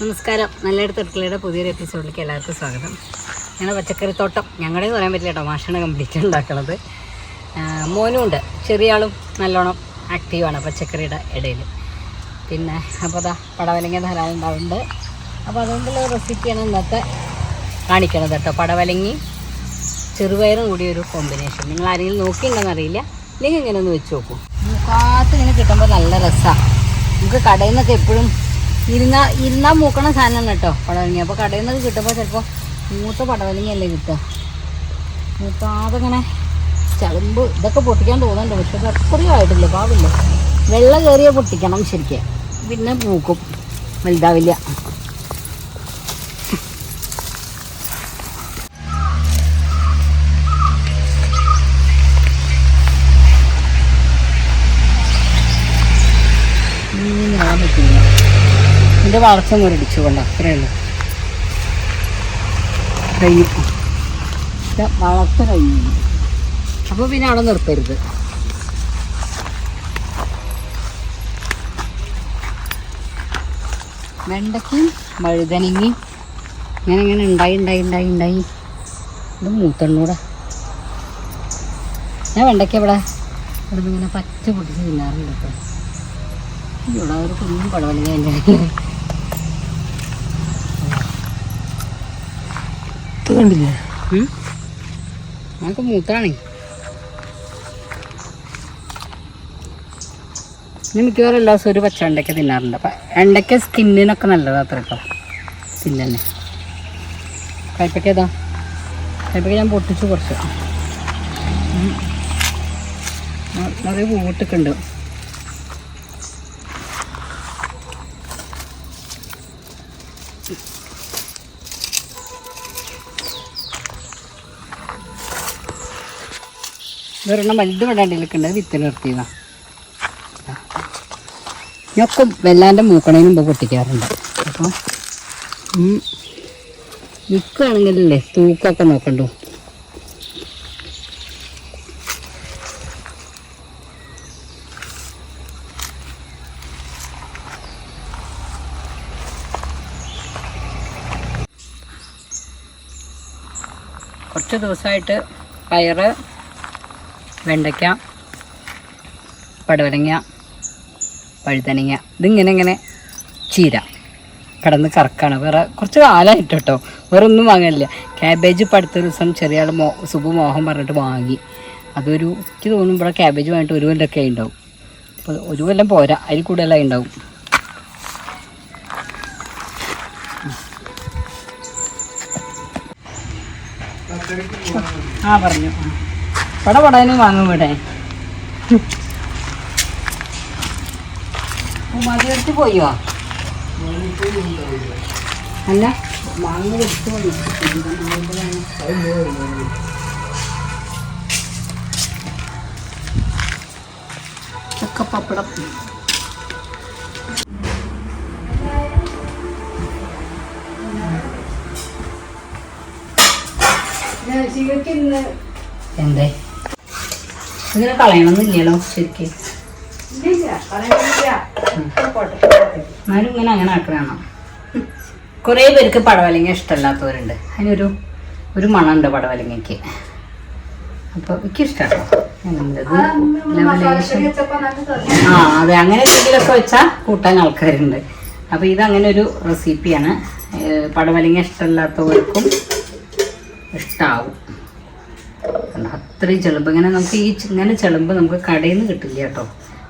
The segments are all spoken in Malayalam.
നമസ്കാരം. നല്ലയിടത്ത് അടുക്കളയുടെ പുതിയൊരു എപ്പിസോഡിലേക്ക് എല്ലാവർക്കും സ്വാഗതം. ഞങ്ങളുടെ പച്ചക്കറിത്തോട്ടം ഞങ്ങളുടെ പറയാൻ പറ്റില്ല കേട്ടോ മാഷാണ് കംപ്ലീറ്റ് ഉണ്ടാക്കണത്. മോനും ഉണ്ട്. ചെറിയ ആളും നല്ലോണം ആക്റ്റീവാണ് പച്ചക്കറിയുടെ ഇടയിൽ പിന്നെ അപ്പോൾ അതാ പടവലങ്ങ ധാരാളം ഉണ്ടാവുന്നുണ്ട്. അപ്പോൾ അതുകൊണ്ടുള്ള റെസിപ്പിയാണ് ഇന്നത്തെ കാണിക്കണത് കേട്ടോ. പടവലങ്ങി ചെറുപയറും കൂടി ഒരു കോമ്പിനേഷൻ നിങ്ങൾ ആരെങ്കിലും നോക്കിയിട്ടുണ്ടെന്നറിയില്ല അറിയില്ല. ഇല്ലെങ്കിൽ ഇങ്ങനെ ഒന്ന് വെച്ച് നോക്കൂ. മൂക്കാത്ത് ഇങ്ങനെ കിട്ടുമ്പോൾ നല്ല രസമാണ് നമുക്ക് കടയിൽ നിന്നൊക്കെ എപ്പോഴും ഇരുന്നാ ഇരുന്നാ മൂക്കണ സാധനം കേട്ടോ പടവലങ്ങി. അപ്പോൾ കടയിൽ നിന്ന് കിട്ടുമ്പോൾ ചിലപ്പോൾ മൂത്ത പടവലങ്ങി അല്ലേ കിട്ടുക. മൂത്താതെ ഇങ്ങനെ ചളുമ്പ് ഇതൊക്കെ പൊട്ടിക്കാൻ തോന്നുന്നുണ്ട് പക്ഷെ അത് അത്രയും ആയിട്ടില്ല പാവില്ല. വെള്ളം കയറിയ പൊട്ടിക്കണം ശരിക്കും. പിന്നെ മൂക്കും വലുതാവില്ല ഇങ്ങനെ നടാൻ പറ്റില്ല എന്റെ വളർച്ച മുരടിച്ചു ഇടിച്ചു അത്രയേ ഉള്ളൂ. കഴിഞ്ഞു. വളർച്ച കഴിഞ്ഞു. അപ്പോൾ പിന്നെ അവിടെ നിർത്തരുത്. വെണ്ടയ്ക്കും വഴുതനങ്ങി ഇങ്ങനെ ഇങ്ങനെ ഉണ്ടായി ഉണ്ടായി ഉണ്ടായി ഉണ്ടായി. ഇത് മൂത്തണ്ണൂടെ. ഞാൻ വെണ്ടയ്ക്ക ഇവിടെ ഇവിടെ ഇങ്ങനെ പച്ച പൊട്ടിച്ച് തിന്നാറുണ്ട് ഇവിടെ ഒരു കുഞ്ഞും പടവലങ്ങ കണ്ടില്ലേ? നമുക്ക് മൂത്താണ് മിക്കവാറും എല്ലാ ദിവസവും ഒരു പച്ച വെണ്ടയ്ക്ക തിന്നാറുണ്ട്. അപ്പം വെണ്ടയ്ക്ക സ്കിന്നിനൊക്കെ നല്ലതാ അത്ര കേട്ടോ സ്കിന്നെ കയ്പയ്ക്ക ഏതാ? കയ്പയ്ക്ക ഞാൻ പൊട്ടിച്ചു കുറച്ച്. നിറയെ പൂവിട്ടൊക്കെ ഉണ്ട് ഇതൊരെണ്ണം വലുത് നിൽക്കേണ്ടത് വിത്ത് നിർത്തിയതാണ് ഞൊക്കെ വെല്ലാന്റെ മൂക്കണേന് മുമ്പ് പൊട്ടിക്കാറുണ്ട്. അപ്പോൾ നിൽക്കുകയാണെങ്കിലല്ലേ തൂക്കമൊക്കെ നോക്കണ്ടു. കുറച്ച് ദിവസമായിട്ട് പയറ് വെണ്ടയ്ക്ക പടവലങ്ങ പഴുതനങ്ങ ഇതിങ്ങനെ ഇങ്ങനെ ചീര. കിടന്ന് കറക്കാണ്. വേറെ കുറച്ച് കാലമായിട്ട് കേട്ടോ. വേറെ ഒന്നും വാങ്ങാനില്ല ക്യാബേജ് ഇപ്പം അടുത്ത ദിവസം ചെറിയ ആൾ മോ സുബു മോഹൻ പറഞ്ഞിട്ട് വാങ്ങി. അതൊരു എനിക്ക് തോന്നുമ്പോൾ ഇവിടെ ക്യാബേജ് വാങ്ങിയിട്ട് ഒരു കൊല്ലമൊക്കെ ഉണ്ടാവും അപ്പോൾ ഒരു കൊല്ലം പോരാ. അതിൽ കൂടുതലായി ഉണ്ടാവും ആ പറഞ്ഞു. ആ. പടയനെ വാങ്ങും ഇവിടെ? മതിയെടുത്ത് പോയോ? അല്ല. മാങ്ങ എടുത്തു ശിവക്ക് ഇന്ന് എന്തേ? ഇങ്ങനെ കളയണമെന്നില്ലല്ലോ ശരിക്കും. എന്നാലും ഇങ്ങനെ അങ്ങനെ ആക്കണം കുറേ പേർക്ക് പടവലങ്ങ ഇഷ്ടമല്ലാത്തവരുണ്ട്. അതിനൊരു ഒരു മണമുണ്ട് പടവലങ്ങയ്ക്ക്. അപ്പോൾ എനിക്ക് ഇഷ്ടമാണ് ആ അതെ. അങ്ങനെ എന്തെങ്കിലുമൊക്കെ വെച്ചാൽ കൂട്ടാൻ ആൾക്കാരുണ്ട്. അപ്പോൾ ഇതങ്ങനെ ഒരു റെസിപ്പിയാണ്. പടവലങ്ങ ഇഷ്ടമല്ലാത്തവർക്കും ഇഷ്ടാവും. അത്രയും ചെളുമ്പ്. ഇങ്ങനെ നമുക്ക് ഈ ഇങ്ങനെ ചെളുമ്പ് നമുക്ക് കടയിൽ നിന്ന് കിട്ടില്ല കേട്ടോ.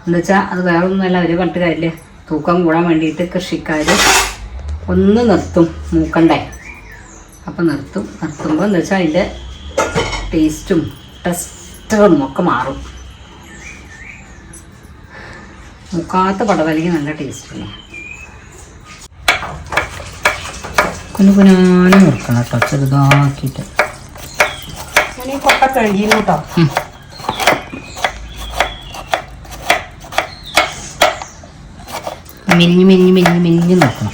എന്താ വെച്ചാൽ അത് വേറെ ഒന്നുമല്ല അവർ പറഞ്ഞിട്ട് കാര്യമില്ല. തൂക്കം കൂടാൻ വേണ്ടിയിട്ട് കൃഷിക്കാർ ഒന്ന് നിർത്തും മൂക്കണ്ടേ. അപ്പം നിർത്തും. നിർത്തുമ്പോൾ എന്താ വെച്ചാൽ അതിന്റെ ടേസ്റ്റും ടെസ്റ്റുകളും ഒക്കെ മാറും. മുക്കാത്ത പടവലിക്ക് നല്ല ടേസ്റ്റാണ് കുഞ്ഞു കുഞ്ഞാനും മുറുക്കണം കേട്ടോ ചെറുതാക്കിയിട്ട്. ഈ കൊട്ട കഴുകിയിരുന്നു കേട്ടോ നോക്കണം.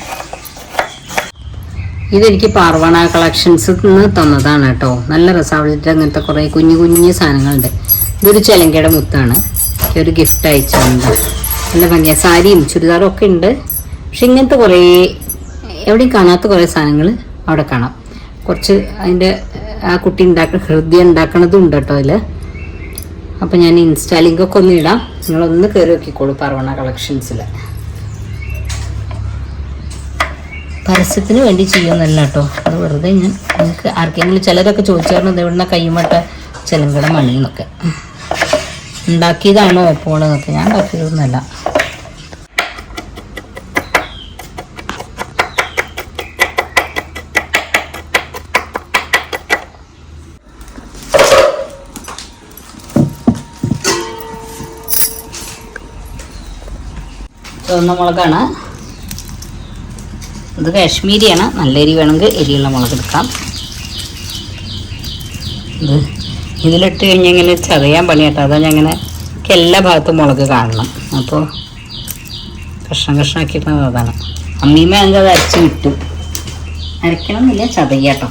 ഇതെനിക്ക് പാർവണ കളക്ഷൻസ് നിന്ന് തന്നതാണ് കേട്ടോ. നല്ല രസമായിട്ട് അങ്ങനത്തെ കുറേ കുഞ്ഞു കുഞ്ഞു സാധനങ്ങളുണ്ട്. ഇതൊരു ചെലങ്കയുടെ മുത്താണ്. ഒരു ഗിഫ്റ്റ് അയച്ചുണ്ട് നല്ല ഭംഗിയാണ് സാരിയും ചുരിദാറും ഒക്കെ ഉണ്ട്. പക്ഷെ ഇങ്ങനത്തെ കുറേ എവിടെയും കാണാത്ത കുറേ സാധനങ്ങൾ അവിടെ കാണാം. കുറച്ച് അതിന്റെ ആ കുട്ടി ഉണ്ടാക്ക ഹൃദയം ഉണ്ടാക്കണതും ഉണ്ട് കേട്ടോ അതിൽ അപ്പം ഞാൻ ഇൻസ്റ്റാ ലിങ്കൊക്കെ ഒന്ന് ഇടാം. നിങ്ങളൊന്ന് കയറി നോക്കിക്കോളൂ പറവണ കളക്ഷൻസിൽ പരസ്യത്തിന് വേണ്ടി ചെയ്യുന്നല്ല കേട്ടോ. അത് വെറുതെ ഞാൻ നിങ്ങൾക്ക് ആർക്കെങ്കിലും ചിലരൊക്കെ ചോദിച്ചായിരുന്നു ഇതെവിടുന്ന കൈമട്ട ചെലങ്കട മണിന്നൊക്കെ ഉണ്ടാക്കിയതാണോ എപ്പോഴെന്നൊക്കെ ഞാൻ ഉണ്ടാക്കിയതൊന്നുമല്ല. ചുവന്ന മുളകാണ് ഇത് കാശ്മീരിയാണ്. നല്ല എരി വേണമെങ്കിൽ എരിയുള്ള മുളക് എടുക്കാം. ഇത് ഇതിലിട്ട് കഴിഞ്ഞാൽ ഇങ്ങനെ ചതയാൻ പണിയാട്ടോ അതാ ഞാൻ ഇങ്ങനെ എല്ലാ ഭാഗത്തും മുളക് കാണണം. അപ്പോൾ കഷ്ണം കഷ്ണമാക്കിയിരുന്നത് അതാണ്. അമ്മീമ്മ അതിന്റെ അത് അരച്ച് വിട്ടു. അരക്കണം എന്നില്ല ചതയ്യാട്ടോ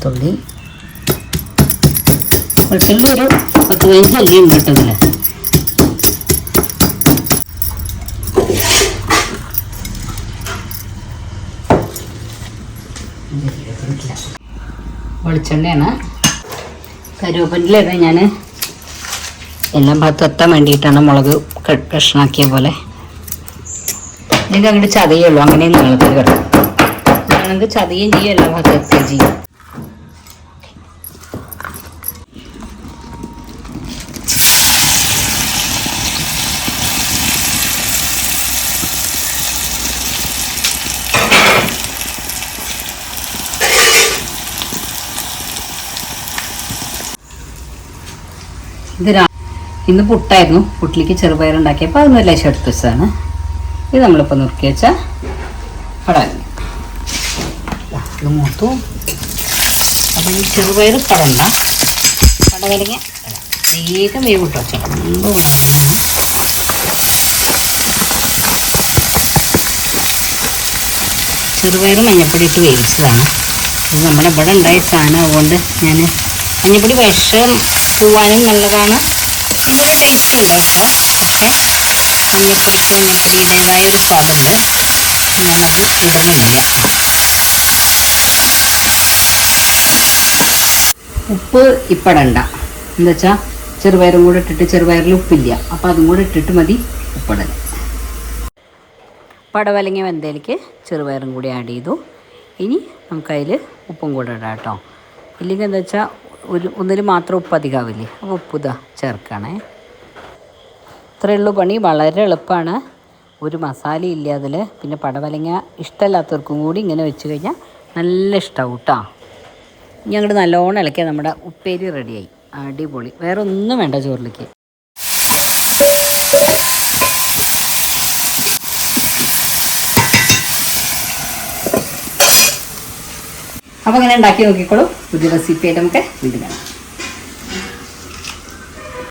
വെളുത്തുള്ളി. വെളുത്തുള്ളി ഒരു പത്ത് പതിനഞ്ച് അല്ലി ഉണ്ട് കേട്ടോ ഇതിൽ വെളിച്ചെണ്ണയാണ്. കരുവേപ്പിന്റെ ഞാൻ എല്ലാം ഭാഗത്തും എത്താൻ വേണ്ടിയിട്ടാണ് മുളക് കഷ്ണാക്കിയ പോലെ. ഇതിന്റെ അങ്ങോട്ട് ചതയുള്ളൂ. അങ്ങനെ നീളത്തിൽ കിടക്കും വേണമെങ്കിൽ ചതയും ചെയ്യും എല്ലാ ഭാഗത്തും എത്തുകയും ചെയ്യും. ഇത് ഇന്ന് പുട്ടായിരുന്നു. പുട്ടിലേക്ക് ചെറുപയർ ഉണ്ടാക്കിയപ്പോൾ അതൊന്ന് ലേശം എടുത്ത് വെച്ചതാണ്. ഇത് നമ്മളിപ്പോൾ നുറുക്കി വെച്ച പടവലങ്ങ ഇത് മൂത്തു. അപ്പം ഈ ചെറുപയർ പടണ്ട പടവലങ്ങ. വേഗം വേവ് ഇട്ട് വെച്ചോ. രണ്ട് പടവലങ്ങയാണ് ചെറുപയർ മഞ്ഞപ്പൊടി ഇട്ട് വേവിച്ചതാണ്. ഇത് നമ്മുടെ ഇവിടെ ഉണ്ടായ സാധനം അതുകൊണ്ട് ഞാൻ മഞ്ഞപ്പൊടി വിഷം പോവാനും നല്ലതാണ്. നല്ല ടേസ്റ്റ് ഉണ്ട് കേട്ടോ പക്ഷേ മഞ്ഞപ്പൊടിക്ക് മഞ്ഞപ്പൊടിയുടേതായ ഒരു സ്വാദുണ്ട് ഞാനത് ഇടുന്നില്ല. ഉപ്പ് ഇപ്പടണ്ട. എന്താ വെച്ചാൽ ചെറുപയറും കൂടെ ഇട്ടിട്ട് ചെറുപയറിൽ ഉപ്പില്ല. അപ്പോൾ അതും കൂടെ ഇട്ടിട്ട് മതി ഉപ്പിടൽ പടവലങ്ങ വെന്തയിലേക്ക് ചെറുപയറും കൂടി ആഡ് ചെയ്തു. ഇനി നമുക്കതിൽ ഉപ്പും കൂടെ ഇടാം കേട്ടോ ഇല്ലെങ്കിൽ എന്താ വെച്ചാൽ ഒരു ഒന്നിൽ മാത്രം ഉപ്പ് അധികമാവില്ലേ അപ്പോൾ ഉപ്പ് ഇതാ ചേർക്കണേ. ഇത്രയേ ഉള്ളൂ പണി. വളരെ എളുപ്പമാണ് ഒരു മസാല ഇല്ല അതിൽ പിന്നെ പടവലങ്ങ ഇഷ്ടമല്ലാത്തവർക്കും കൂടി ഇങ്ങനെ വെച്ച് കഴിഞ്ഞാൽ നല്ല ഇഷ്ടമാവും കേട്ടോ ഞങ്ങൾ നല്ലോണം ഇളക്കിയാൽ നമ്മുടെ ഉപ്പേരി റെഡിയായി. അടിപൊളി. വേറെ ഒന്നും വേണ്ട ചോറിലേക്ക്. അപ്പോൾ അങ്ങനെ ഉണ്ടാക്കി നോക്കിക്കോളൂ. പുതിയ റെസിപ്പി ആയിട്ട് നമുക്ക് വീണ്ടും കാണാം.